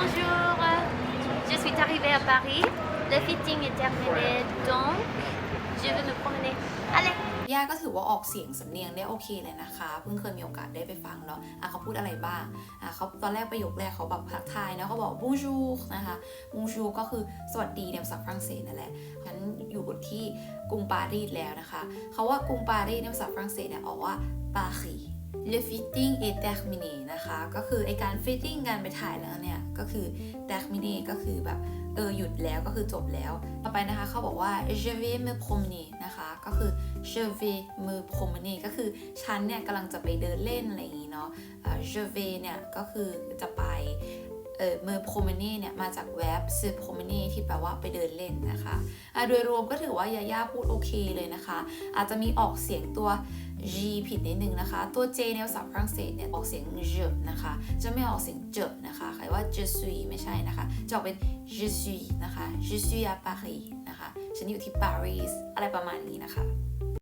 Bonjour, je suis arrivée à Paris. Le fitting est terminé, donc je vais me promener. Allez ย่าก็ถือว่าออกเสียงสำเนียงได้โอเคเลยนะคะ เพิ่งเคยมีโอกาสได้ไปฟังเนาะอะเขาพูดอะไรบ้างอะเขาตอนแรกประโยคแรกเขาแบบทักทายนะเขาบอก bonjour นะคะ bonjour ก็คือสวัสดีในภาษาฝรั่งเศสนั่นแหละฉันอยู่ที่กรุงปารีสแล้วนะคะ เขาว่ากรุงปารีสในภาษาฝรั่งเศสเนี่ยออกว่า Paris le fitting est terminé นะคะ ก็คือไอการ fitting การไปถ่ายแล้วเนี่ย ก็คือ terminé ก็คือแบบ เออ หยุดแล้วก็คือจบแล้ว ต่อไปนะคะเขาบอกว่า je vais me promener นะคะ ก็คือ je vais me promener ก็คือ ฉันเนี่ยกำลังจะไปเดินเล่นอะไรอย่างนี้เนาะเออ je vais เนี่ย ก็คือจะไปเออ me promener เนี่ย มาจาก verb se promener ที่แปลว่าไปเดินเล่นนะคะอะโดยรวมก็ถือว่ายาย่าพูดโอเคเลยนะคะ อาจจะมีออกเสียงตัว G ผิดนิดนึงนะคะ ตัว J ในภาษาฝรั่งเศสเนี่ยออกเสียง je นะคะ จะไม่ออกเสียง je นะคะ ใครว่า je suis ไม่ใช่นะคะ จะออกเป็น je suis นะคะ je suis à Paris นะคะ ฉันอยู่ที่ปารีส อะไรประมาณนี้นะคะ